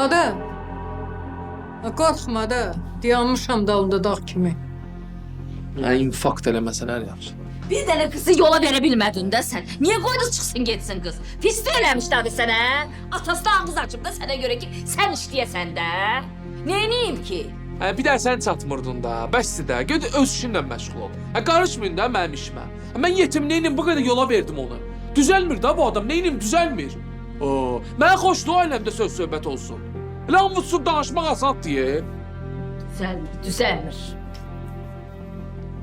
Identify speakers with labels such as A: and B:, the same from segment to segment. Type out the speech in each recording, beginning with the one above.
A: Ada. Qorxma da. Dayanmışam dalında dağ kimi.
B: Yəni infakt eləməsən hər yaxşı.
C: Bir dənə qızı yola verə bilmədin də sən. Niyə qoydun çıxsın getsin qız? Pislik eləmişdi adı sənə. Atası da ağız açıb da sənə görə ki, sən işləyəsən də. Neyniyim ki?
B: Hə bir də sən çatmırdın da. Bəsdir də. Get öz işinlə məşğul ol. Hə qarışmayın da mənim işimə. Hə, mən yetimliyinin bu qədər yola verdim onu. Düzəlmir də bu adam. Neynim düzəlmir. Oo, mən xoşluq ailəmdə söz söhbət olsun. Elə anvutsub danışmaq asan deyə.
C: Düzəlmir, düzəlmir.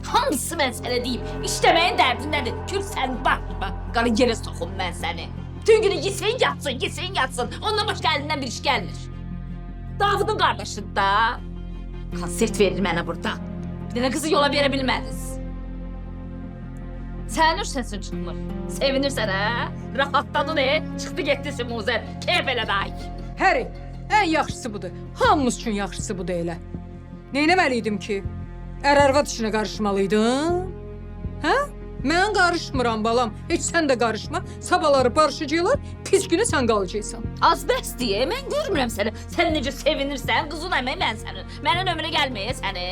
C: Hamısı mən sənə deyim. İşləməyin dərdindədir. Kür sən baxma. Qarı yerə soxum mən səni. Bütün günü yesin yatsın, yesin yatsın. Ondan başqa əlindən bir iş gəlmir. Davudun qardaşı da konsert verir mənə burada. Bir dənə qızı yola verə bilmədiniz. Sənin səsin çıxmır. Sevinirsən hə? Rahatladın e? Çıxdı getdi Simuzər. Keyf elə day.
A: Həri, ən yaxşısı budur. Hamımız üçün yaxşısı budur elə. Neynəməliydim ki? Ər-arvad işinə qarışmalıydın? Hə? Mən qarışmıram balam. Heç sən də qarışma. Sabaları barışacaqlar, pis günü sən qalacaqsan.
C: Az bəs deyə mən görmürəm səni. Sən necə sevinirsən, qızın əməyi mən sənin. Mənim ömrə gəlməyə səni.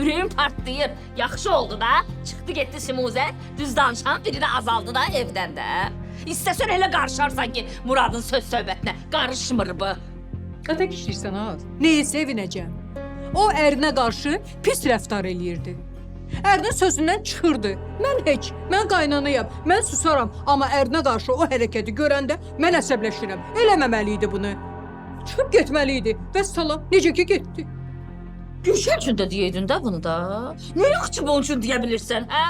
C: Ürəyim partlayır. Yaxşı oldu da. Çıxdı getdi Simuzə. Düz danışan biri də azaldı da evdən də. İstəsən elə qarışarsan ki, Muradın söz söhbətinə qarışmır bu.
A: Qata kişirsən ha. Nəyə sevinəcəm? O ərinə qarşı pis rəftar eləyirdi. Ərinin sözündən çıxırdı. Mən heç, mən qaynanayam, mən susaram, amma ərinə qarşı o hərəkəti görəndə mən əsəbləşirəm. Eləməməli idi bunu. Çıxıb getməli idi. Və salam, necə ki getdi.
C: Gülşən üçün də deyirdin də bunu da. Nə yaxşı bunun üçün deyə bilirsən, hə?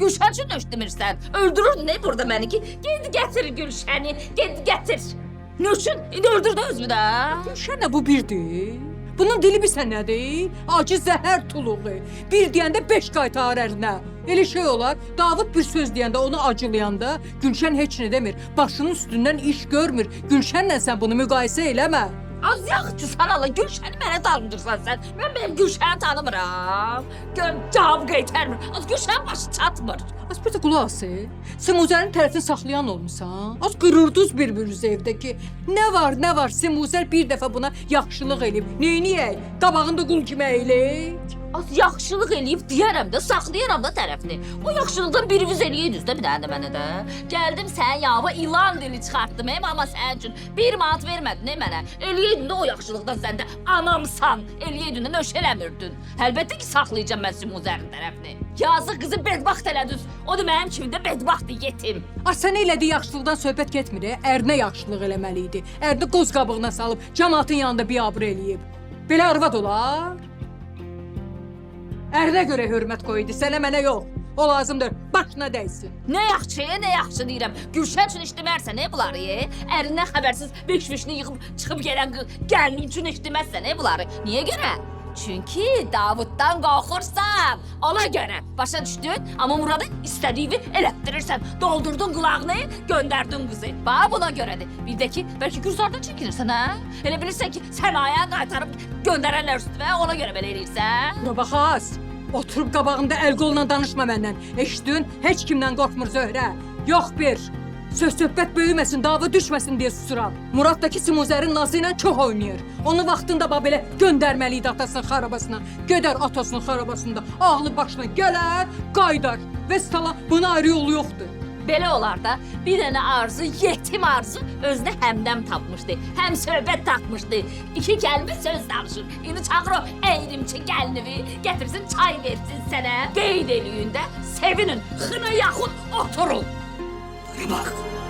C: Gülşən üçün nöş demirsən. Öldürürdün ne burada məni ki? Get gətir Gülşəni, get gətir. Nə üçün? İndi öldürdü özünü də.
A: Gülşənlə bu birdir. Bunun dili bilsən nədir? Acı zəhər tuluğu. Bir deyəndə beş qaytar ərinə. Elə şey olar. Davud bir söz deyəndə onu acılayanda Gülşən heç nə demir. Başının üstündən iş görmür. Gülşənlə sən bunu müqayisə eləmə.
C: Az yaxşı sən Allah Gülşəni mənə dalındırsan sən. Mən benim Gülşəni tanımıram. Gör cavab qaytarmır. Az Gülşən başı çatmır.
A: Az bir də qulaq as. Simuzərin tərəfini saxlayan olmusan. Az qırırdınız bir-birinizi evdə ki, nə var, nə var Simuzər bir dəfə buna yaxşılıq elib. Neyniyək? Qabağında qul kimi əyilək.
C: Az yaxşılıq eləyib deyərəm də, saxlayaram da tərəfini. O yaxşılıqdan biri viz eləyəydiniz də bir dənə də mənə də. Gəldim sən yava ilan dili çıxartdım hem amma sənin üçün bir manat vermədin he mənə. Eləyəydin də o yaxşılıqdan sən də anamsan. Eləyəydin də nöş eləmirdin. Əlbəttə ki saxlayacağam mən Simuzərin tərəfini. Yazıq qızı bedbaxt elədiniz. O da mənim kimi də bedbaxtdır yetim.
A: A sən elədiyi yaxşılıqdan söhbət getmir. e? Ərinə yaxşılıq eləməli idi. Ərini qoz qabığına salıb cəmaatın yanında biabır eləyib. Belə arvad olar? Ərinə görə hörmət qoydu, sənə mənə yox. O lazımdır, başına dəysin.
C: Nə yaxşı, nə yaxşı deyirəm. Gülşən üçün işləmərsən, nə bunları? e? Ərindən xəbərsiz beş-beşini yığıb çıxıb gələn gəlin üçün işləməzsən, nə bunları? Niyə görə? Çünki Davuddan qorxursan. Ona görə. Başa düşdün? Amma Muradı istədiyini elətdirirsən. Doldurdun qulağını, göndərdin qızı. Bax buna görədir. Bir də ki, bəlkə Gülzardan çəkinirsən, hə? Elə bilirsən ki, səmaya qaytarıb göndərənlər üstünə, ona görə belə eləyirsən.
A: Bura bax az. Oturub qabağında əl qolla danışma məndən. Eşitdin? Heç kimdən qorxmur Zöhrə. Yox bir. Söz söhbət böyüməsin, dava düşməsin deyə susuram. Muraddakı Simuzərin nazı ilə çox oynayır. Onu vaxtında bax belə göndərməli atasının xarabasına. Gedər atasının xarabasında, ağlı başına gələr, qaydar. Və sala buna ayrı yolu yoxdur.
C: Belə olar da bir dənə arzu, yetim arzu özünə həmdəm tapmışdı. Həm söhbət tapmışdı. İki kəlmə söz danışır. İndi çağır o əyrimçi gəlinivi, gətirsin çay versin sənə. Qeyd eləyində sevinin, xına yaxın oturun. Bana bax.